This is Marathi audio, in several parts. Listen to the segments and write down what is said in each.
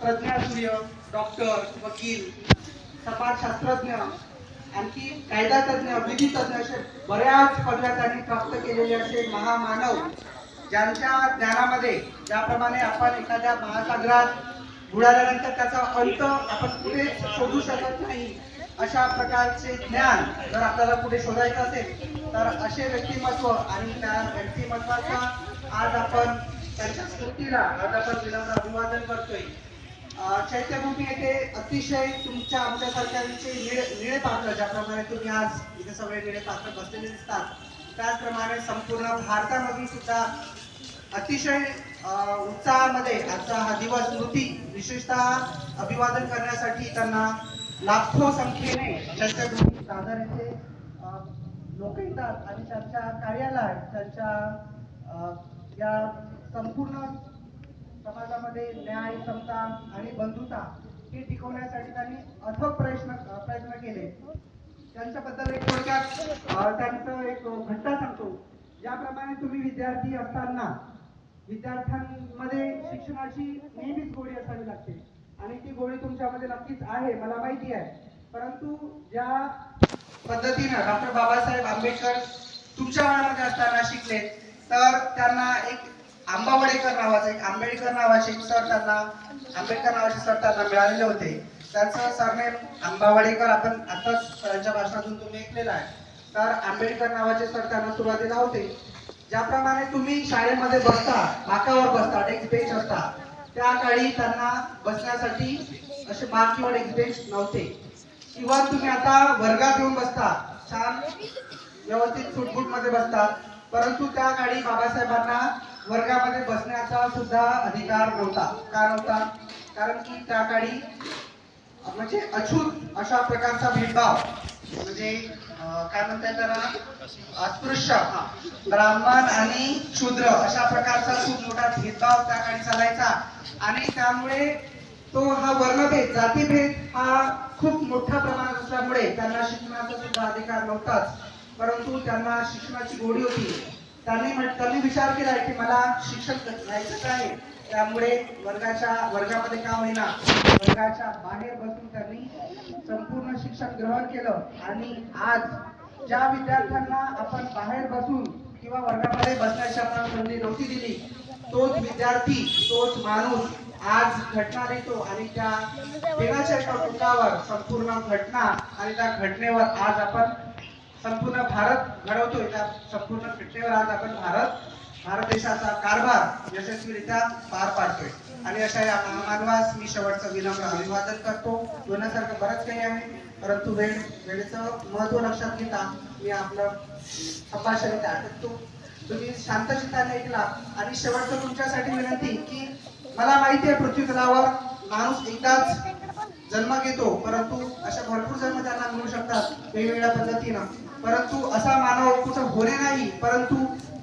प्रज्ञासूर्य डॉक्टर वकील समाजशास्त्रज्ञ आणखी कायदा तज्ञ विधी तज्ञ असे बऱ्याच पदव्या त्यांनी प्राप्त केलेले असे महामानव ज्यांच्या ज्ञानामध्ये ज्याप्रमाणे आपण एखाद्या महासागरात बुडाल्यानंतर त्याचा अंत आपण पुढे शोधू शकत नाही अशा प्रकारचे ज्ञान जर आपल्याला पुढे शोधायचं असेल तर असे व्यक्तिमत्व आणि त्या व्यक्तिमत्वाचा आज आपण त्यांच्या स्मृतीला आज आपण विनम्र अभिवादन करतोय. चैत्यभूमी येथे अतिशय तुमच्या आमच्यासारख्यांचे निळे निळे पात्र ज्याप्रमाणे तुम्ही आज इथे सगळे निळे पात्र बसलेले दिसतात त्याचप्रमाणे संपूर्ण भारतामध्ये सुद्धा अतिशय उत्साहामध्ये आजचा हा दिवस स्मृती विशेषतः अभिवादन करण्यासाठी त्यांना लाखो संख्येने चैत्यभूमी दादर येथे लोक येतात आणि त्यांच्या कार्यालयात त्यांच्या या संपूर्ण समाजामध्ये न्याय समता आणि बंधुता हे टिकवण्यासाठी त्यांनी अथक प्रयत्न प्रयत्न केले. त्यांच्याबद्दल एक थोडक्यात त्यांचं एक घटना सांगतो. ज्याप्रमाणे तुम्ही विद्यार्थी असताना विद्यार्थ्यांमध्ये शिक्षणाची नेहमीच गोडी असावी लागते. आणि ती गोडी तुमच्यामध्ये नक्कीच आहे मला माहिती आहे. परंतु ज्या पद्धतीनं डॉक्टर बाबासाहेब आंबेडकर तुमच्या वयामध्ये असताना शिकले तर त्यांना एक आंबावडेकर नावाचे एक आंबेडकर नावाचे एक सर त्यांना आंबेडकर नावाचे सर त्यांना मिळालेले होते. त्यांचं सरनेम आंबावडेकर आपण आताच सरांच्या भाषणातून तुम्ही ऐकलेलं आहे. तर आंबेडकर नावाचे सर त्यांना सुरुवातीला होते. ज्याप्रमाणे तुम्ही शाळेमध्ये बसता बाकावर बसता डेस्क बेंच असता त्या काळी त्यांना बसण्यासाठी असे मार्क किंवा डेस्क बेंच नव्हते. किंवा तुम्ही आता वर्गात येऊन बसता छान व्यवस्थित सुटबुटमध्ये बसतात परंतु त्या काळी बाबासाहेबांना वर्गामध्ये बसण्याचा सुद्धा अधिकार नव्हता. का नव्हता? कारण की त्या काळी म्हणजे अछूत अशा प्रकारचा भेदभाव म्हणजे काय म्हणतात त्याला? अस्पृश्य ब्राह्मण आणि शूद्र अशा प्रकारचा खूप मोठा भेदभाव त्या काळी चालायचा. आणि त्यामुळे तो हा वर्णभेद जातीभेद हा खूप मोठ्या प्रमाणात असल्यामुळे त्यांना शिक्षणाचा सुद्धा अधिकार नव्हताच. परंतु त्यांना शिक्षणाची गोडी होती. त्यांनी त्यांनी विचार केला की मला शिक्षक घ्यायचंच आहे. त्यामुळे वर्गाच्या वर्गामध्ये का होईना वर्गाच्या बाहेर बसून त्यांनी संपूर्ण शिक्षण ग्रहण केलं. आणि आज ज्या विद्यार्थ्यांना आपण बाहेर बसून किंवा वर्गामध्ये बसण्याची आपण संधी नव्हती दिली तोच विद्यार्थी तोच माणूस आज घटना देतो आणि त्या पेनाच्या एका टोकावर संपूर्ण घटना आणि त्या घटनेवर आज आपण संपूर्ण भारत घडवतोय. त्या संपूर्ण घटनेवर आज आपण भारत भारत देशाचा कारभार यशस्वीरित्या पार पाडतोय. आणि अशा या महामानवास मी शेवटचं विनम्र अभिवादन करतो. बोलण्यासारखं बरंच काही आहे परंतु वेळ वेळेचं महत्त्व लक्षात घेता मी आपलं संभाषण इथे आटकतो तुम्ही शांत चित्ताने ऐकला. आणि शेवटचं तुमच्यासाठी विनंती की मला माहिती आहे पृथ्वी तलावर माणूस एकदाच जन्म घेतो परंतु अशा भरपूर जन्म त्यांना मिळू शकतात वेगवेगळ्या पद्धतीनं. परंतु असा मानव कुठं होणे नाही परंतु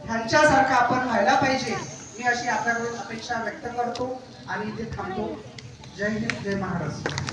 ह्यांच्यासारखा आपण व्हायला पाहिजे मी अशी आपल्याकडून अपेक्षा व्यक्त करतो आणि इथे थांबतो. जय हिंद जय महाराष्ट्र.